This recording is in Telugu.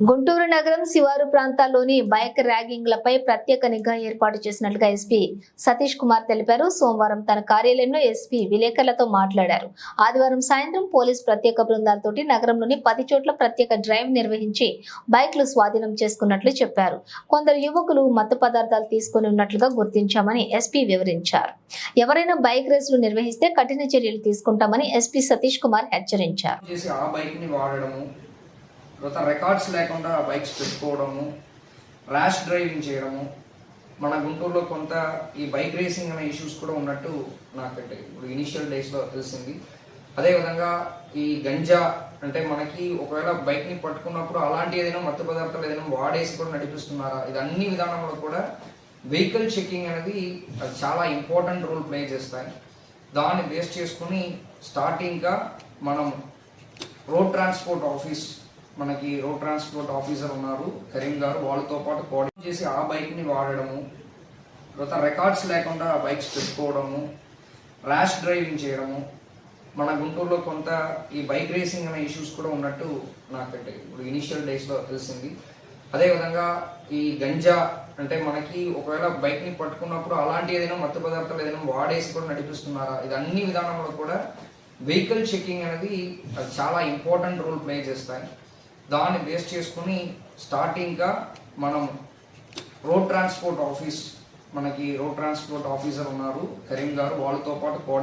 గుంటూరు నగరం శివారు ప్రాంతాల్లోని బైక్ ర్యాగింగ్లపై ప్రత్యేక నిఘా ఏర్పాటు చేసినట్లుగా ఎస్పీ సతీష్ కుమార్ తెలిపారు. సోమవారం తన కార్యాలయంలో ఎస్పీ విలేకరులతో మాట్లాడారు. ఆదివారం సాయంత్రం పోలీస్ ప్రత్యేక బృందాలతోటి నగరంలోని పది చోట్ల ప్రత్యేక డ్రైవ్ నిర్వహించి బైక్లు స్వాధీనం చేసుకున్నట్లు చెప్పారు. కొందరు యువకులు మత్తు పదార్థాలు తీసుకుని ఉన్నట్లుగా గుర్తించామని ఎస్పీ వివరించారు. ఎవరైనా బైక్ రేసులు నిర్వహిస్తే కఠిన చర్యలు తీసుకుంటామని ఎస్పీ సతీష్ కుమార్ హెచ్చరించారు చేసి ఆ బైక్ని వాడడము తర్వాత రికార్డ్స్ లేకుండా బైక్స్ పెట్టుకోవడము ర్యాష్ డ్రైవింగ్ చేయడము మన గుంటూరులో కొంత ఈ బైక్ రేసింగ్ అనే ఇష్యూస్ కూడా ఉన్నట్టు నాకు ఇప్పుడు ఇనిషియల్ డేస్లో తెలిసింది. అదేవిధంగా ఈ గంజా అంటే మనకి ఒకవేళ బైక్ని పట్టుకున్నప్పుడు అలాంటి ఏదైనా మత్తు పదార్థాలు ఏదైనా వాడేసి కూడా నడిపిస్తున్నారా? ఇది అన్ని విధానంలో కూడా వెహికల్ చెక్కింగ్ అనేది అది చాలా ఇంపార్టెంట్ రోల్ ప్లే చేస్తాయి. దాన్ని బేస్ చేసుకుని స్టార్టింగ్గా మనం రోడ్ ట్రాన్స్పోర్ట్ ఆఫీస్ మనకి రోడ్ ట్రాన్స్పోర్ట్ ఆఫీసర్ ఉన్నారు కరీం గారు. వాళ్ళతో పాటు కోఆర్డినేట్ చేసి ఆ బైక్ని వాడడము తర్వాత రికార్డ్స్ లేకుండా ఆ బైక్స్ పెట్టుకోవడము ర్యాష్ డ్రైవింగ్ చేయడము. మన గుంటూరులో కొంత ఈ బైక్ రేసింగ్ అనే ఇష్యూస్ కూడా ఉన్నట్టు నాకు ఇప్పుడు ఇనిషియల్ డేస్లో తెలిసింది. అదేవిధంగా ఈ గంజా అంటే మనకి ఒకవేళ బైక్ని పట్టుకున్నప్పుడు అలాంటి ఏదైనా మత్తు పదార్థాలు ఏదైనా వాడేసి కూడా నడిపిస్తున్నారా? ఇది అన్ని విధానంలో కూడా వెహికల్ చెకింగ్ అనేది చాలా ఇంపార్టెంట్ రోల్ ప్లే చేస్తాయి. దాన్ని బేస్ చేసుకుని స్టార్టింగ్గా మనం రోడ్ ట్రాన్స్పోర్ట్ ఆఫీస్ మనకి రోడ్ ట్రాన్స్పోర్ట్ ఆఫీసర్ ఉన్నారు కరీం గారు వాళ్ళతో పాటు కోడి